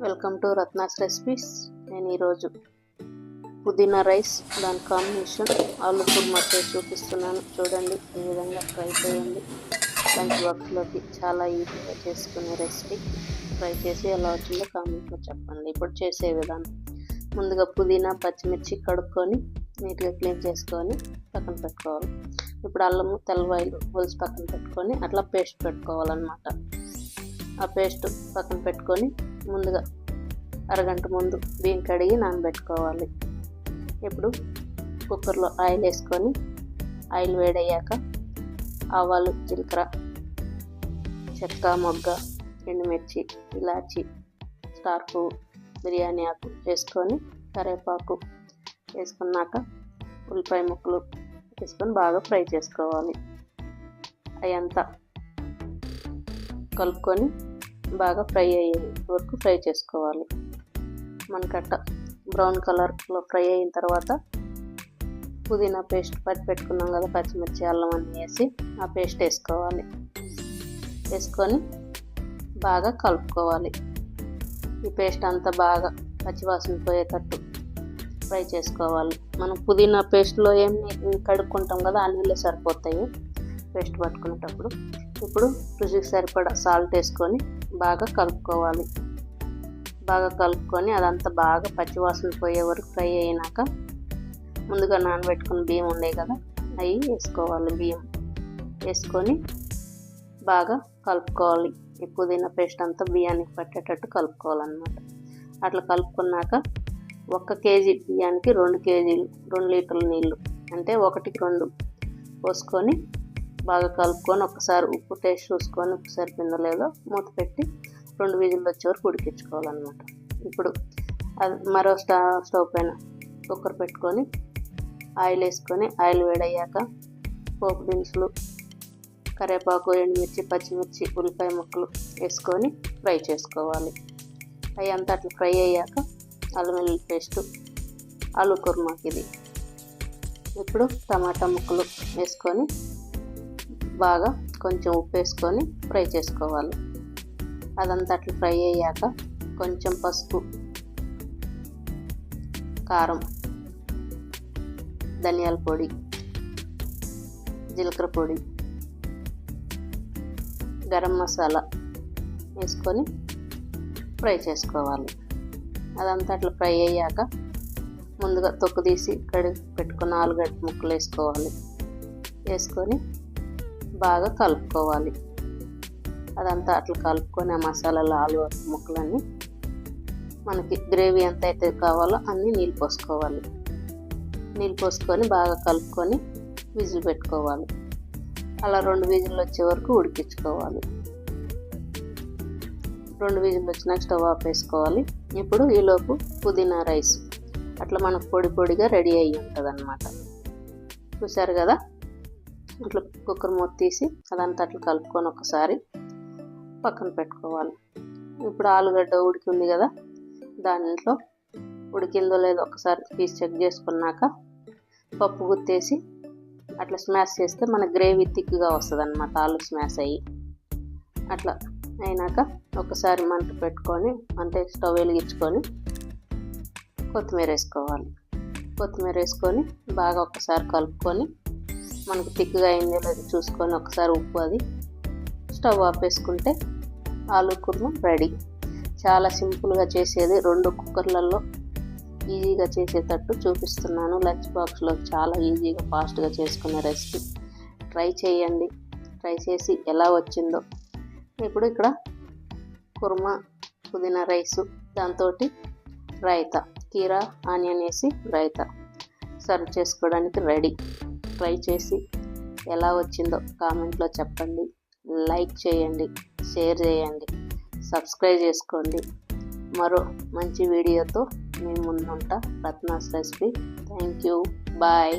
Welcome to Ratna's recipes నేను ఈరోజు పుదీనా రైస్ దాని కాంబినేషన్ ఆలు కుర్మా చేసి చూపిస్తున్నాను. చూడండి ఈ విధంగా ట్రై చేయండి. లంచ్ బాక్స్లోకి చాలా ఈజీగా చేసుకునే రెసిపీ ట్రై చేసి ఎలా వచ్చిందో కామెంట్లో చెప్పండి. ఇప్పుడు చేసే విధానం. ముందుగా పుదీనా పచ్చిమిర్చి కడుక్కొని నీట్గా క్లీన్ చేసుకొని పక్కన పెట్టుకోవాలి. ఇప్పుడు అల్లము తెల్లవాయిలు పులుసు పక్కన పెట్టుకొని అట్లా పేస్ట్ పెట్టుకోవాలన్నమాట. ఆ పేస్ట్ పక్కన పెట్టుకొని ముందుగా అరగంట ముందు బియ్యం కడిగి నానబెట్టుకోవాలి. ఇప్పుడు కుక్కర్లో ఆయిల్ వేసుకొని ఆయిల్ వేడయ్యాక ఆవాలు జీలకర్ర చెక్క మొగ్గ ఎండుమిర్చి ఇలాచి స్టార్ పువ్వు బిర్యానీ ఆకు వేసుకొని కరివేపాకు వేసుకున్నాక ఉల్లిపాయ ముక్కలు వేసుకొని బాగా ఫ్రై చేసుకోవాలి. అవంతా కలుపుకొని బాగా ఫ్రై అయ్యే వరకు ఫ్రై చేసుకోవాలి. మనకట్ట బ్రౌన్ కలర్లో ఫ్రై అయిన తర్వాత పుదీనా పేస్ట్ పట్టి పెట్టుకున్నాం కదా పచ్చిమిర్చి అల్లం అన్నీ వేసి ఆ పేస్ట్ వేసుకోవాలి. వేసుకొని బాగా కలుపుకోవాలి. ఈ పేస్ట్ అంతా బాగా పచ్చివాసన పోయేటట్టు ఫ్రై చేసుకోవాలి. మనం పుదీనా పేస్ట్లో ఏం కడుక్కుంటాం కదా ఆ నీళ్ళే సరిపోతాయి. పేస్ట్ పట్టుకునేటప్పుడు. ఇప్పుడు రుచికి సరిపడా సాల్ట్ వేసుకొని బాగా కలుపుకోవాలి. బాగా కలుపుకొని అదంతా బాగా పచ్చివాసన పోయే వరకు ఫ్రై అయినాక ముందుగా నానబెట్టుకున్న బియ్యం ఉండే కదా అవి వేసుకోవాలి బియ్యం. వేసుకొని బాగా కలుపుకోవాలి. పుదీనా పేస్ట్ అంతా బియ్యానికి పట్టేటట్టు కలుపుకోవాలన్నమాట. అట్లా కలుపుకున్నాక ఒక్క కేజీ బియ్యానికి రెండు కేజీలు రెండు లీటర్ల నీళ్ళు అంటే ఒకటికి రెండు పోసుకొని బాగా కలుపుకొని ఒకసారి ఉప్పు టేస్ట్ చూసుకొని ఉప్పు సరిపోయిందో లేదో మూత పెట్టి రెండు విజిల్లు వచ్చే వరకు ఉడికించుకోవాలన్నమాట. ఇప్పుడు అది మరో స్టవ్ స్టవ్ పైన కుక్కర్ పెట్టుకొని ఆయిల్ వేసుకొని ఆయిల్ వేడయ్యాక పోపు దినుసులు కరివేపాకు ఎండుమిర్చి పచ్చిమిర్చి ఉల్లిపాయ ముక్కలు వేసుకొని ఫ్రై చేసుకోవాలి. అవి అంతా అట్లా ఫ్రై అయ్యాక అల్లం వెల్లుల్లి పేస్టు ఆలు కుర్మాకి ఇది ఇప్పుడు టమాటా ముక్కలు వేసుకొని బాగా కొంచెం ఉప్పు వేసుకొని ఫ్రై చేసుకోవాలి. అదంతా అట్లా ఫ్రై అయ్యాక కొంచెం పసుపు కారం ధనియాల పొడి జీలకర్ర పొడి గరం మసాలా వేసుకొని ఫ్రై చేసుకోవాలి. అదంతా అట్లా ఫ్రై అయ్యాక ముందుగా తొక్కు తీసి కడిగి పెట్టుకున్న ఆలుగడ్డ ముక్కలు వేసుకోవాలి. వేసుకొని బాగా కలుపుకోవాలి. అదంతా అట్లా కలుపుకొని ఆ మసాలాలు ఆలు ముక్కలన్నీ మనకి గ్రేవీ ఎంత అయితే కావాలో అన్నీ నీళ్ళు పోసుకోవాలి. నీళ్ళు పోసుకొని బాగా కలుపుకొని విజిల్ పెట్టుకోవాలి. అలా రెండు విజిల్లు వచ్చే వరకు ఉడికించుకోవాలి. రెండు విజిల్లు వచ్చినాక స్టవ్ ఆఫ్ వేసుకోవాలి ఇప్పుడు ఈలోపు పుదీనా రైస్. అట్లా మనకు పొడి పొడిగా రెడీ అయ్యి ఉంటుంది అనమాట చూసారు కదా? అట్లా కుక్కర్ మూత తీసి అదంతా అట్లా కలుపుకొని ఒకసారి పక్కన పెట్టుకోవాలి. ఇప్పుడు ఆలుగడ్డ ఉడికి ఉంది కదా దాంట్లో ఉడికిందో లేదో ఒకసారి తీసి చెక్ చేసుకున్నాక పప్పు గుత్తేసి అట్లా స్మాష్ చేస్తే మన గ్రేవీ థిక్గా వస్తుంది అనమాట ఆలు స్మాష్ అయ్యి. అట్లా అయినాక ఒకసారి మంట పెట్టుకొని అంటే స్టవ్ వెలిగించుకొని కొత్తిమీర వేసుకోవాలి. కొత్తిమీర వేసుకొని బాగా ఒకసారి కలుపుకొని మనకు థిక్గా అయిందో లేదో చూసుకొని ఒకసారి ఉప్పు అది స్టవ్ ఆపేసుకుంటే ఆలు కుర్మ రెడీ. చాలా సింపుల్గా చేసేది. రెండు కుక్కర్లలో ఈజీగా చేసేటట్టు చూపిస్తున్నాను. లంచ్ బాక్స్లో చాలా ఈజీగా ఫాస్ట్గా చేసుకునే రెసిపీ. ట్రై చేయండి. ట్రై చేసి ఎలా వచ్చిందో. ఇప్పుడు ఇక్కడ కుర్మా పుదీనా రైసు దాంతో రైతా కీరా ఆనియన్ వేసి రైతా. సర్వ్ చేసుకోవడానికి రెడీ. ట్రై చేసి ఎలా వచ్చిందో కామెంట్లో చెప్పండి. లైక్ చేయండి షేర్ చేయండి సబ్స్క్రైబ్ చేసుకోండి. మరో మంచి వీడియోతో మీ ముందుంటా Ratna's recipe. Thank you bye